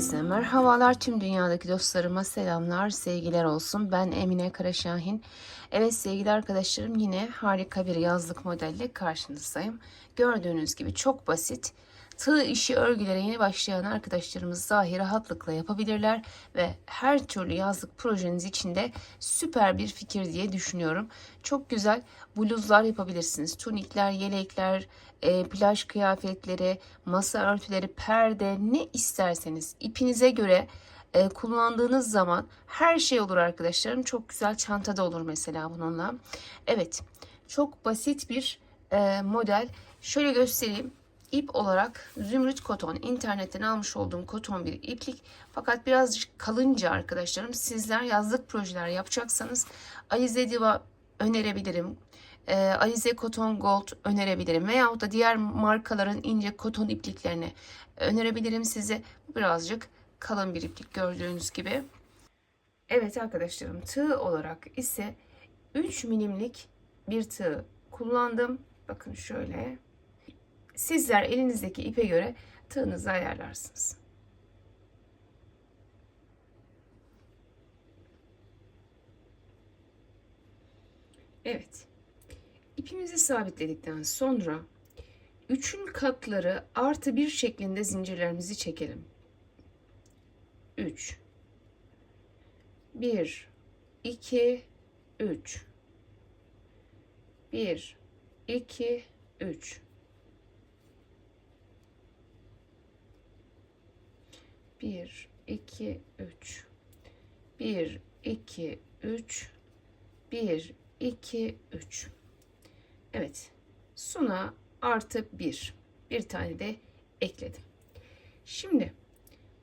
Herkese merhabalar. Tüm dünyadaki dostlarıma selamlar sevgiler olsun. Ben Emine Karaşahin. Evet sevgili arkadaşlarım yine harika bir yazlık modelle karşınızdayım. Gördüğünüz gibi çok basit Tığ işi örgülere yeni başlayan arkadaşlarımız dahi rahatlıkla yapabilirler ve her türlü yazlık projeniz için de süper bir fikir diye düşünüyorum. Çok güzel bluzlar yapabilirsiniz. Tunikler, yelekler, e, plaj kıyafetleri, masa örtüleri, perde ne isterseniz ipinize göre e, kullandığınız zaman her şey olur arkadaşlarım. Çok güzel çantada olur mesela bununla. Evet çok basit bir e, model. Şöyle göstereyim. İp olarak zümrüt koton internetten almış olduğum koton bir iplik fakat birazcık kalınca arkadaşlarım sizler yazlık projeler yapacaksanız Alize Diva önerebilirim. E, Alize Koton Gold önerebilirim veyahut da diğer markaların ince koton ipliklerini önerebilirim size. Birazcık kalın bir iplik gördüğünüz gibi. Evet arkadaşlarım tığ olarak ise 3 milimlik bir tığ kullandım. Bakın şöyle. Sizler elinizdeki ipe göre tığınızı ayarlarsınız. Evet. İpimizi sabitledikten sonra üçün katları artı bir şeklinde zincirlerimizi çekelim. 3 1 2 3 1 2 3 1 2 3 1 2 3 1 2 3 Evet sona artı 1 bir tane de ekledim. Şimdi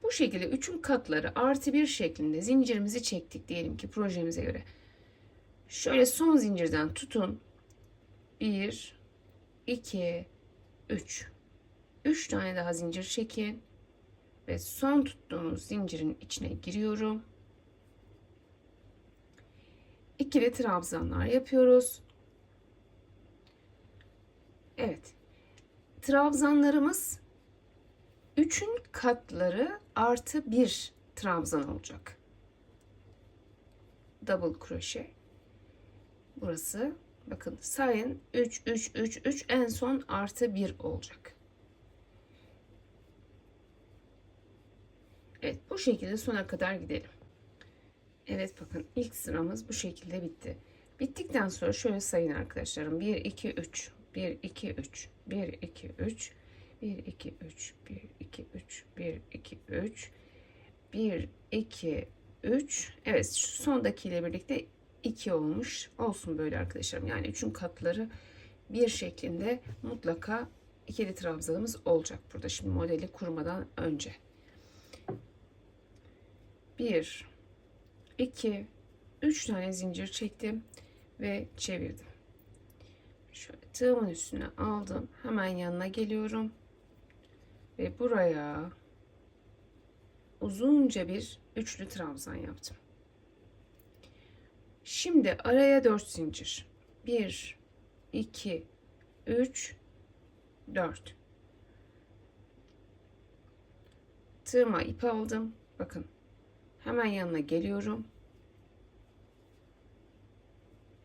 bu şekilde üçün katları artı bir şeklinde zincirimizi çektik diyelim ki projemize göre. Şöyle son zincirden tutun. 1 2 3 3 tane daha zincir çekin ve son tuttuğumuz zincirin içine giriyorum. İkili trabzanlar yapıyoruz. Evet. Trabzanlarımız üçün katları artı bir trabzan olacak. Double kroşe. Burası bakın sayın 3 3 3 3 en son artı 1 olacak. Evet bu şekilde sona kadar gidelim. Evet bakın ilk sıramız bu şekilde bitti. Bittikten sonra şöyle sayın arkadaşlarım. 1, 2, 3. 1, 2, 3. 1, 2, 3. 1, 2, 3. 1, 2, 3. 1, 2, 3. 1, 2, 3. Evet şu sondakiyle birlikte 2 olmuş. Olsun böyle arkadaşlarım. Yani 3'ün katları bir şeklinde mutlaka ikili trabzanımız olacak burada. Şimdi modeli kurmadan önce. 1 2 3 tane zincir çektim ve çevirdim. Şöyle tığımın üstüne aldım. Hemen yanına geliyorum. Ve buraya uzunca bir üçlü trabzan yaptım. Şimdi araya 4 zincir. 1 2 3 4 Tığıma ip aldım. Bakın Hemen yanına geliyorum.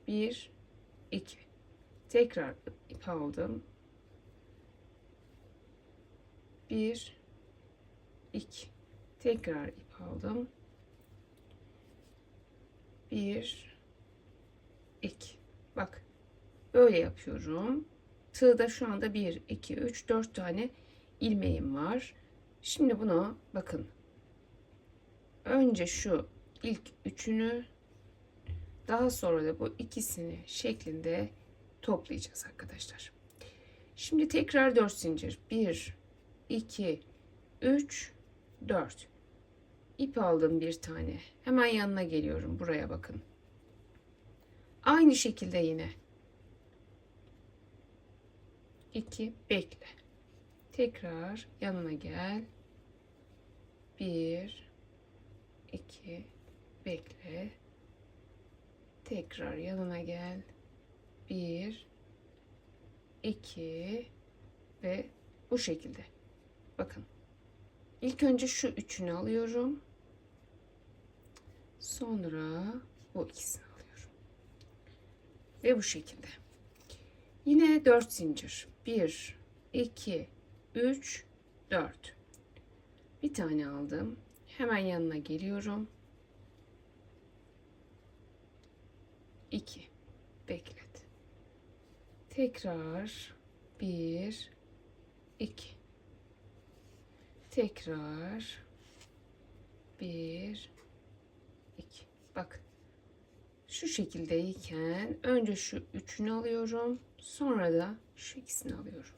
1 2 Tekrar ip aldım. 1 2 Tekrar ip aldım. 1 2 Bak. Böyle yapıyorum. Tığda şu anda 1 2 3 4 tane ilmeğim var. Şimdi bunu bakın önce şu ilk üçünü daha sonra da bu ikisini şeklinde toplayacağız arkadaşlar. Şimdi tekrar 4 zincir. 1 2 3 4 ip aldım bir tane. Hemen yanına geliyorum. Buraya bakın. Aynı şekilde yine 2 bekle. Tekrar yanına gel. 1 2 bekle tekrar yanına gel 1 2 ve bu şekilde bakın İlk önce şu üçünü alıyorum. Sonra bu ikisini alıyorum. Ve bu şekilde. Yine 4 zincir. 1, 2, 3, 4. Bir tane aldım. Hemen yanına geliyorum. 2. Beklet. Tekrar 1, 2. Tekrar 1, 2. Bak. Şu şekildeyken önce şu üçünü alıyorum. Sonra da şu ikisini alıyorum.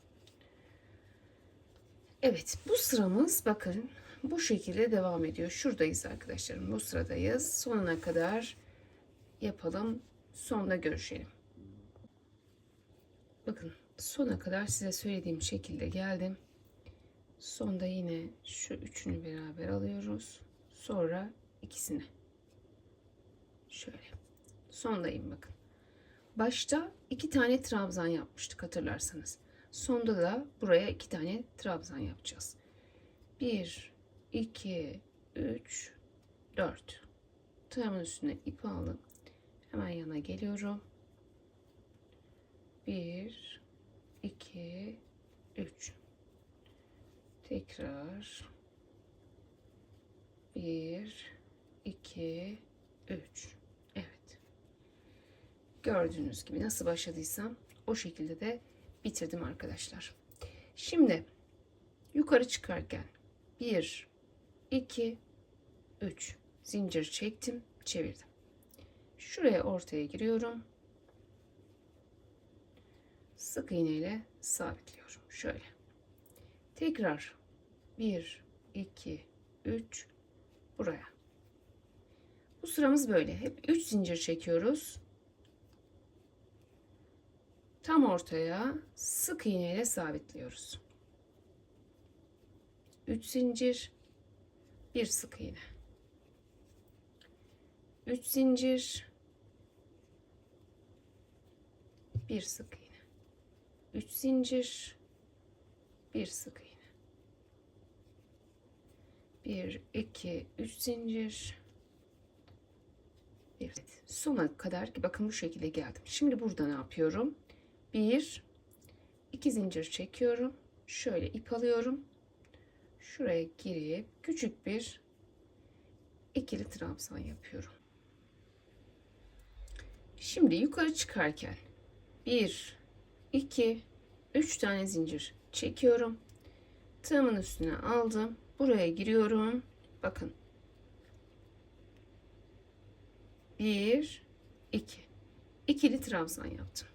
Evet bu sıramız bakın bu şekilde devam ediyor. Şuradayız arkadaşlarım. Bu sıradayız. Sonuna kadar yapalım. Sonda görüşelim. Bakın sona kadar size söylediğim şekilde geldim. Sonda yine şu üçünü beraber alıyoruz. Sonra ikisini. Şöyle. Sondayım bakın. Başta iki tane trabzan yapmıştık hatırlarsanız. Sonda da buraya iki tane trabzan yapacağız. 1, 2, 3, 4. Tığımın üstüne ip aldım. Hemen yana geliyorum. 1, 2, 3. Tekrar. 1, 2, 3. Evet. Gördüğünüz gibi nasıl başladıysam o şekilde de bitirdim arkadaşlar. Şimdi yukarı çıkarken 1 2 3 zincir çektim, çevirdim. Şuraya ortaya giriyorum. Sık iğne ile sabitliyorum. Şöyle. Tekrar 1 2 3 buraya. Bu sıramız böyle. Hep 3 zincir çekiyoruz tam ortaya sık iğne ile sabitliyoruz. 3 zincir, bir sık iğne. 3 zincir, bir sık iğne. 3 zincir, bir sık iğne. 1 2 3 zincir. Evet, sona kadar ki bakın bu şekilde geldim. Şimdi burada ne yapıyorum? bir iki zincir çekiyorum şöyle ip alıyorum şuraya girip küçük bir ikili trabzan yapıyorum. Şimdi yukarı çıkarken bir iki üç tane zincir çekiyorum. Tığımın üstüne aldım. Buraya giriyorum. Bakın. Bir iki. İkili trabzan yaptım.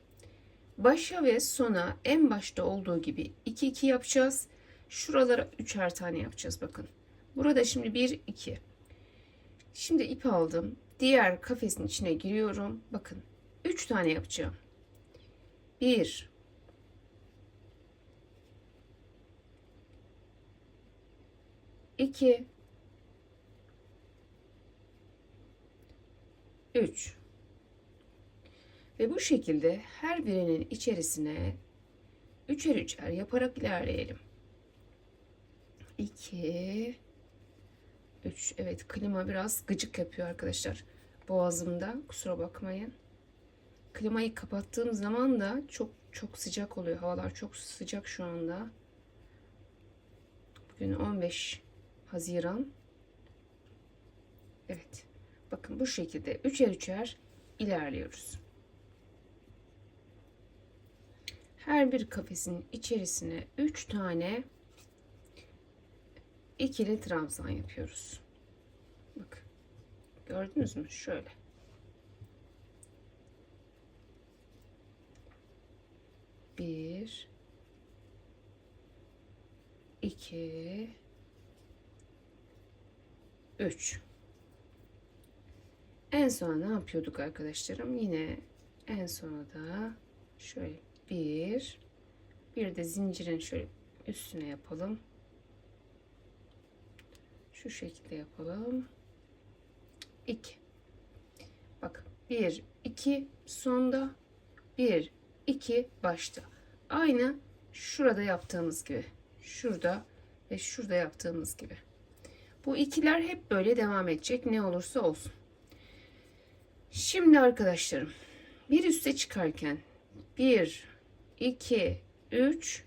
Başa ve sona en başta olduğu gibi 2 2 yapacağız. Şuralara üçer tane yapacağız bakın. Burada şimdi 1 2. Şimdi ip aldım. Diğer kafesin içine giriyorum. Bakın 3 tane yapacağım. 1 2 3 ve bu şekilde her birinin içerisine üçer üçer yaparak ilerleyelim. 2 3 Evet klima biraz gıcık yapıyor arkadaşlar. Boğazımda kusura bakmayın. Klimayı kapattığım zaman da çok çok sıcak oluyor. Havalar çok sıcak şu anda. Bugün 15 Haziran. Evet. Bakın bu şekilde üçer üçer ilerliyoruz. her bir kafesin içerisine 3 tane ikili trabzan yapıyoruz. Bak. Gördünüz mü? Şöyle. Bir, iki, üç. En sona ne yapıyorduk arkadaşlarım? Yine en sona da şöyle bir bir de zincirin şöyle üstüne yapalım şu şekilde yapalım. 2 bak 1 2 sonda 1 2 başta. Aynı şurada yaptığımız gibi. Şurada ve şurada yaptığımız gibi. Bu ikiler hep böyle devam edecek ne olursa olsun. Şimdi arkadaşlarım bir üste çıkarken 1, 2, 3,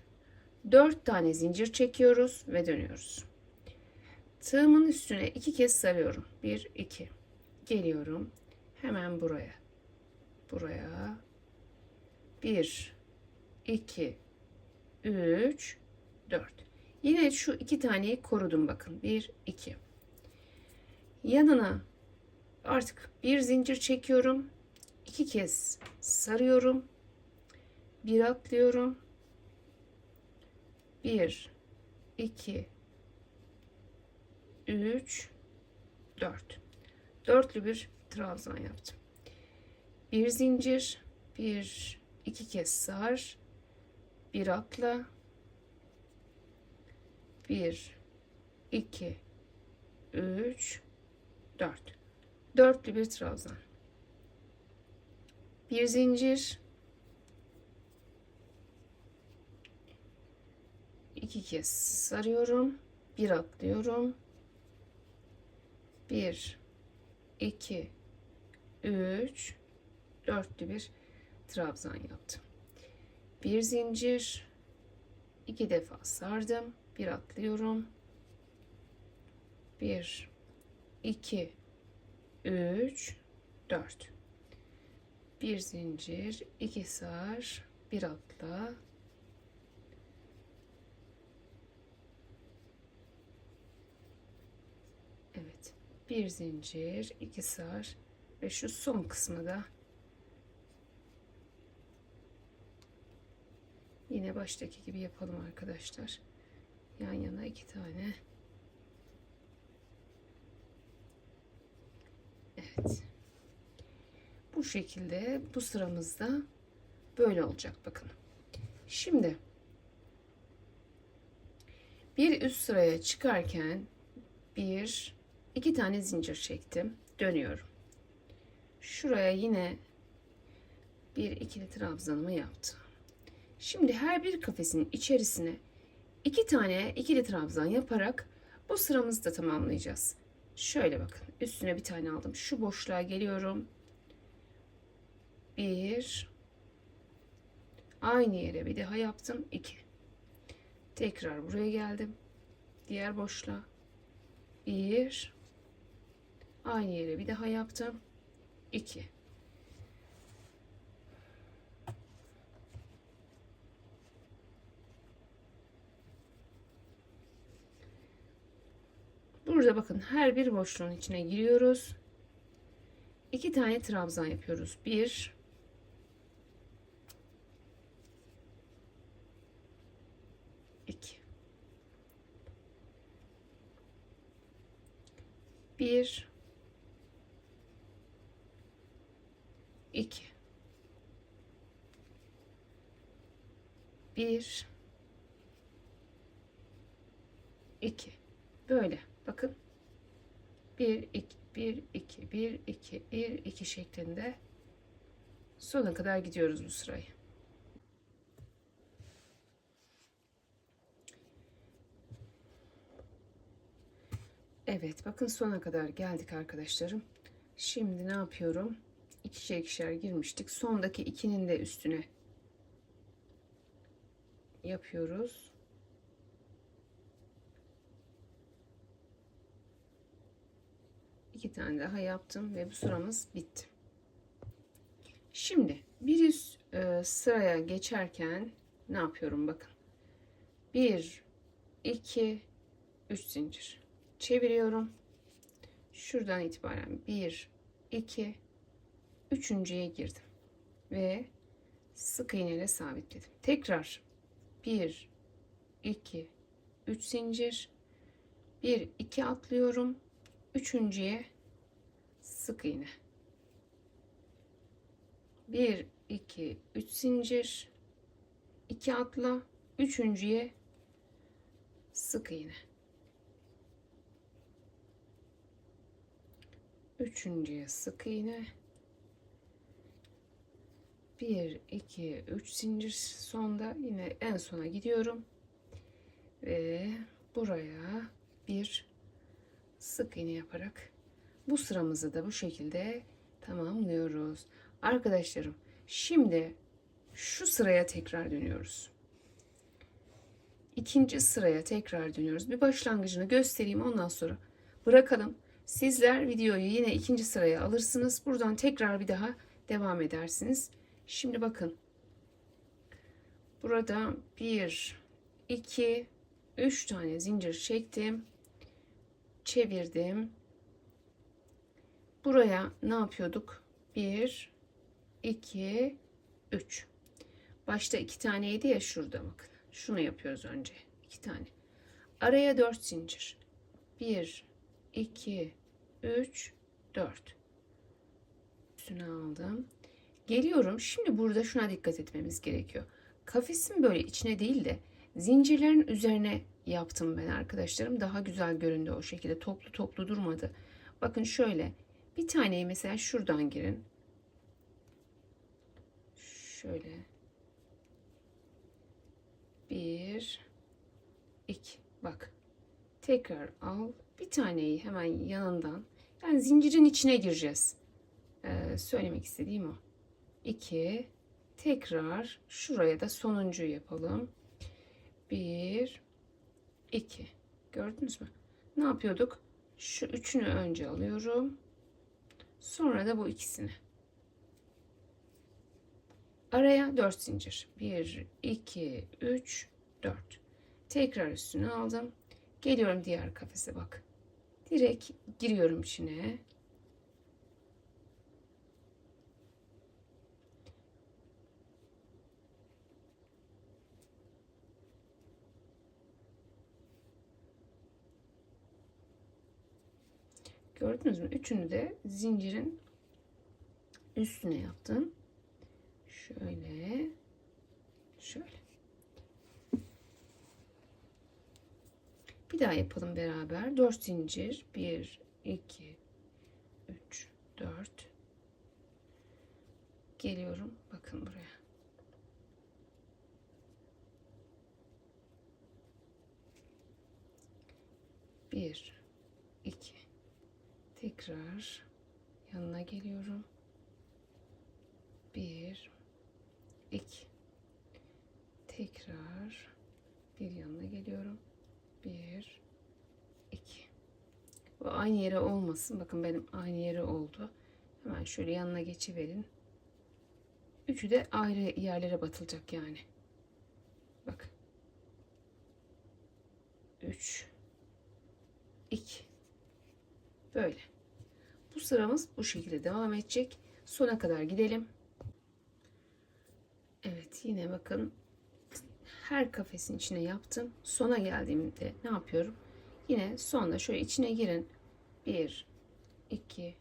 4 tane zincir çekiyoruz ve dönüyoruz. Tığımın üstüne iki kez sarıyorum. 1, 2. Geliyorum. Hemen buraya. Buraya. 1, 2, 3, 4. Yine şu iki taneyi korudum bakın. 1, 2. Yanına artık bir zincir çekiyorum. iki kez sarıyorum. Bir atlıyorum. 1, 2, 3, 4. Dörtlü bir trabzan yaptım. Bir zincir, bir, iki kez sar, bir atla, bir, iki, üç, dört. Dörtlü bir trabzan. Bir zincir, iki kez sarıyorum, bir atlıyorum, bir, iki, üç, dörtlü bir trabzan yaptım. Bir zincir, iki defa sardım, bir atlıyorum. Bir, iki, üç, dört. Bir zincir, iki sar, bir atla. Evet. Bir zincir, iki sar ve şu son kısmı da Yine baştaki gibi yapalım arkadaşlar. Yan yana iki tane. Evet. Bu şekilde bu sıramızda böyle olacak bakın. Şimdi bir üst sıraya çıkarken bir iki tane zincir çektim. Dönüyorum. Şuraya yine bir ikili trabzanımı yaptım. Şimdi her bir kafesin içerisine iki tane ikili trabzan yaparak bu sıramızı da tamamlayacağız. Şöyle bakın üstüne bir tane aldım. Şu boşluğa geliyorum. Bir. Aynı yere bir daha yaptım. iki. Tekrar buraya geldim. Diğer boşluğa. Bir. Aynı yere bir daha yaptım. iki. Burada bakın her bir boşluğun içine giriyoruz. İki tane trabzan yapıyoruz. Bir. iki. Bir. İki. Bir. iki. Böyle. Bakın. 1 2 1 2 1 2 1 2 şeklinde sona kadar gidiyoruz bu sırayı. Evet bakın sona kadar geldik arkadaşlarım. Şimdi ne yapıyorum? İkişer ikişer girmiştik. Sondaki ikinin de üstüne yapıyoruz. iki tane daha yaptım ve bu sıramız bitti. Şimdi bir üst e, sıraya geçerken ne yapıyorum bakın. 1 2 3 zincir çeviriyorum. Şuradan itibaren 1 2 üçüncüye girdim ve sık iğne sabitledim. Tekrar 1 2 3 zincir 1 2 atlıyorum. Üçüncüye sık iğne. 1 2 3 zincir 2 atla üçüncüye sık iğne. Üçüncüye sık iğne. 1 2 3 zincir sonda yine en sona gidiyorum ve buraya bir sık iğne yaparak bu sıramızı da bu şekilde tamamlıyoruz. Arkadaşlarım şimdi şu sıraya tekrar dönüyoruz. İkinci sıraya tekrar dönüyoruz. Bir başlangıcını göstereyim ondan sonra bırakalım. Sizler videoyu yine ikinci sıraya alırsınız. Buradan tekrar bir daha devam edersiniz. Şimdi bakın. Burada 1, 2, 3 tane zincir çektim. Çevirdim. Buraya ne yapıyorduk? 1, 2, 3. Başta iki taneydi ya şurada bakın. Şunu yapıyoruz önce. iki tane. Araya 4 zincir. 1, 2, 3, 4. Üstüne aldım. Geliyorum. Şimdi burada şuna dikkat etmemiz gerekiyor. Kafesin böyle içine değil de zincirlerin üzerine yaptım ben arkadaşlarım. Daha güzel göründü o şekilde. Toplu toplu durmadı. Bakın şöyle. Bir taneyi mesela şuradan girin. Şöyle. Bir. iki. Bak. Tekrar al. Bir taneyi hemen yanından. Yani zincirin içine gireceğiz. Ee, söylemek istediğim o. 2 tekrar şuraya da sonuncuyu yapalım. 1 2 gördünüz mü? Ne yapıyorduk? Şu üçünü önce alıyorum. Sonra da bu ikisini. Araya 4 zincir. 1 2 3 4. Tekrar üstüne aldım. Geliyorum diğer kafese bak. Direkt giriyorum içine. Gördünüz mü? Üçünü de zincirin üstüne yaptım. Şöyle. Şöyle. Bir daha yapalım beraber. 4 zincir. 1, 2, 3, 4. Geliyorum. Bakın buraya. Bir, iki, tekrar yanına geliyorum. Bir, iki, tekrar bir yanına geliyorum. Bir, iki. Bu aynı yere olmasın. Bakın benim aynı yere oldu. Hemen şöyle yanına geçiverin. Üçü de ayrı yerlere batılacak yani. Bak. Üç. iki. Böyle. Sıramız bu şekilde devam edecek. Sona kadar gidelim. Evet yine bakın her kafesin içine yaptım. Sona geldiğimde ne yapıyorum? Yine sonda şöyle içine girin. 1 2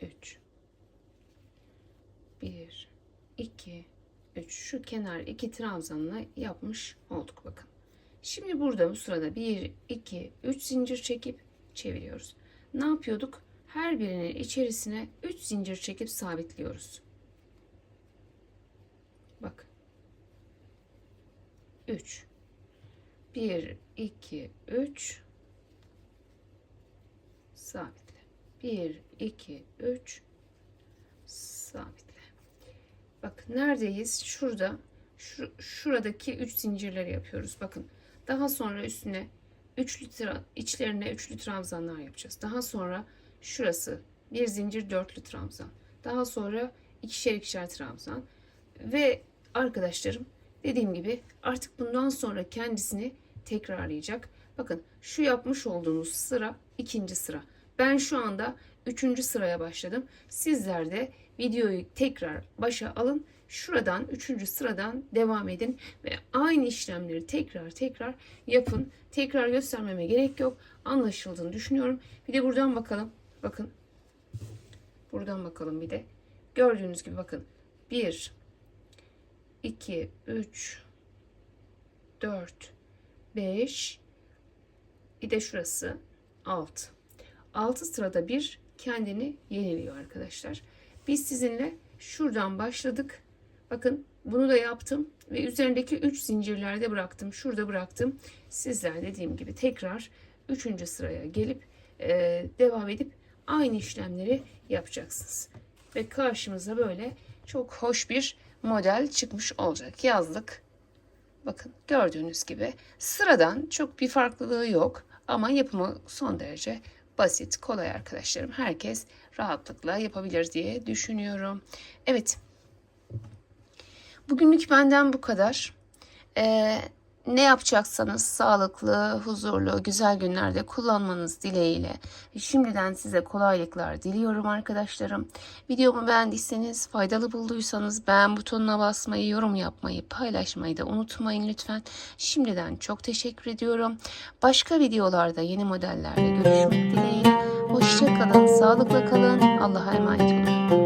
3 1 2 3 şu kenar iki trabzanla yapmış olduk bakın. Şimdi burada bu sırada 1 2 3 zincir çekip çeviriyoruz. Ne yapıyorduk? Her birinin içerisine 3 zincir çekip sabitliyoruz. Bak. 3 1 2 3 sabitle. 1 2 3 sabitle. Bak neredeyiz? Şurada şu, şuradaki 3 zincirleri yapıyoruz. Bakın. Daha sonra üstüne üçlü içlerine üçlü trabzanlar yapacağız. Daha sonra şurası bir zincir dörtlü trabzan. Daha sonra ikişer ikişer trabzan. Ve arkadaşlarım dediğim gibi artık bundan sonra kendisini tekrarlayacak. Bakın şu yapmış olduğunuz sıra ikinci sıra. Ben şu anda üçüncü sıraya başladım. Sizler de videoyu tekrar başa alın. Şuradan üçüncü sıradan devam edin ve aynı işlemleri tekrar tekrar yapın. Tekrar göstermeme gerek yok. Anlaşıldığını düşünüyorum. Bir de buradan bakalım. Bakın. Buradan bakalım bir de. Gördüğünüz gibi bakın. 1 2 3 4 5 bir de şurası 6. 6 sırada bir kendini yeniliyor arkadaşlar. Biz sizinle şuradan başladık. Bakın bunu da yaptım ve üzerindeki 3 zincirlerde bıraktım. Şurada bıraktım. Sizler dediğim gibi tekrar 3. sıraya gelip e, devam edip aynı işlemleri yapacaksınız. Ve karşımıza böyle çok hoş bir model çıkmış olacak. Yazlık. Bakın gördüğünüz gibi sıradan çok bir farklılığı yok ama yapımı son derece basit, kolay arkadaşlarım. Herkes rahatlıkla yapabilir diye düşünüyorum. Evet. Bugünlük benden bu kadar. Ee, ne yapacaksanız sağlıklı, huzurlu, güzel günlerde kullanmanız dileğiyle şimdiden size kolaylıklar diliyorum arkadaşlarım. Videomu beğendiyseniz, faydalı bulduysanız beğen butonuna basmayı, yorum yapmayı, paylaşmayı da unutmayın lütfen. Şimdiden çok teşekkür ediyorum. Başka videolarda yeni modellerle görüşmek dileğiyle. Hoşçakalın, sağlıkla kalın, Allah'a emanet olun.